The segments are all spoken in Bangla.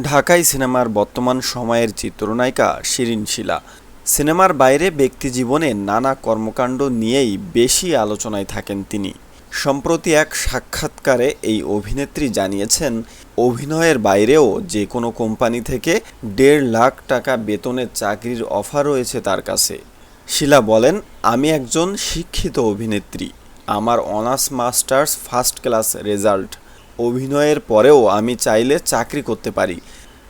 ঢাকাই সিনেমার বর্তমান সময়ের চিত্রনায়িকা শিরিন শিলা। সিনেমার বাইরে ব্যক্তিজীবনে নানা কর্মকাণ্ড নিয়েই বেশি আলোচনায় থাকেন তিনি। সম্প্রতি এক সাক্ষাৎকারে এই অভিনেত্রী জানিয়েছেন, অভিনয়ের বাইরেও যে কোনো কোম্পানি থেকে দেড় লাখ টাকা বেতনের চাকরির অফার রয়েছে তার কাছে। শিলা বলেন, আমি একজন শিক্ষিত অভিনেত্রী। আমার honours masters first class result. অভিনয়ের পরেও আমি চাইলে চাকরি করতে পারি।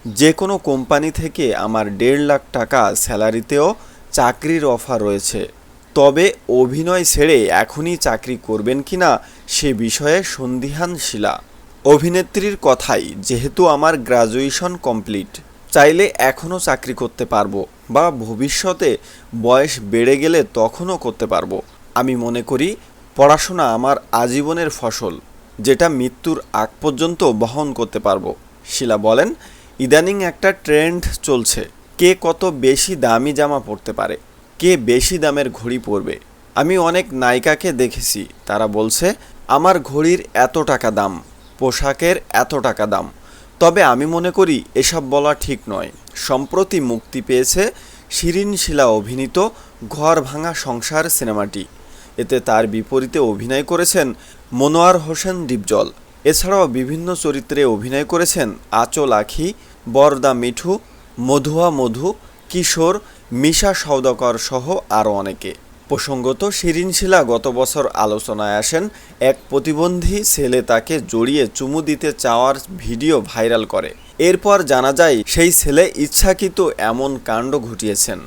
যে কোনো কোম্পানি থেকে আমার দেড় লাখ টাকা স্যালারিতেও চাকরির অফার রয়েছে। তবে অভিনয় ছেড়ে এখনই চাকরি করবেন কিনা সে বিষয়ে সন্দিহান শিলা। অভিনেত্রীর কথাই, যেহেতু আমার গ্রাজুয়েশন কমপ্লিট, চাইলে এখনও চাকরি করতে পারব বা ভবিষ্যতে বয়স বেড়ে গেলে তখনও করতে পারব। আমি মনে করি, পড়াশোনা আমার আজীবনের ফসল। যেটা মৃত্যুর আগ পর্যন্ত বহন করতে পারব। শিলা বলেন, ইদানিং একটা ট্রেন্ড চলছে। কে কত বেশি দামি জামা পরতে পারে? কে বেশি দামের ঘড়ি পরবে? আমি অনেক নায়িকাকে দেখেছি, তারা বলছে, আমার ঘড়ির এত টাকা দাম, পোশাকের এত টাকা দাম। তবে আমি মনে করি এসব বলা ঠিক নয়। সম্প্রতি মুক্তি পেয়েছে শিরিন শিলা অভিনীত ঘর ভাঙা সংসার সিনেমাটি। এতে তার বিপরীতে অভিনয় করেছেন মনোয়ার হোসেন ডিপজল। এছাড়াও বিভিন্ন চরিত্রে অভিনয় করেছেন আচল আখি, বরদা মিঠু, মধুয়া মধু, কিশোর, মিশা সওদাকর সহ আরও অনেকে। প্রসঙ্গত শিরিন শিলা গত বছর আলোচনায় আসেন, এক প্রতিবন্ধী ছেলে তাকে জড়িয়ে চুমু দিতে চাওয়ার ভিডিও ভাইরাল করে। এরপর জানা যায়, সেই ছেলে ইচ্ছাকৃত এমন কাণ্ড ঘটিয়েছেন।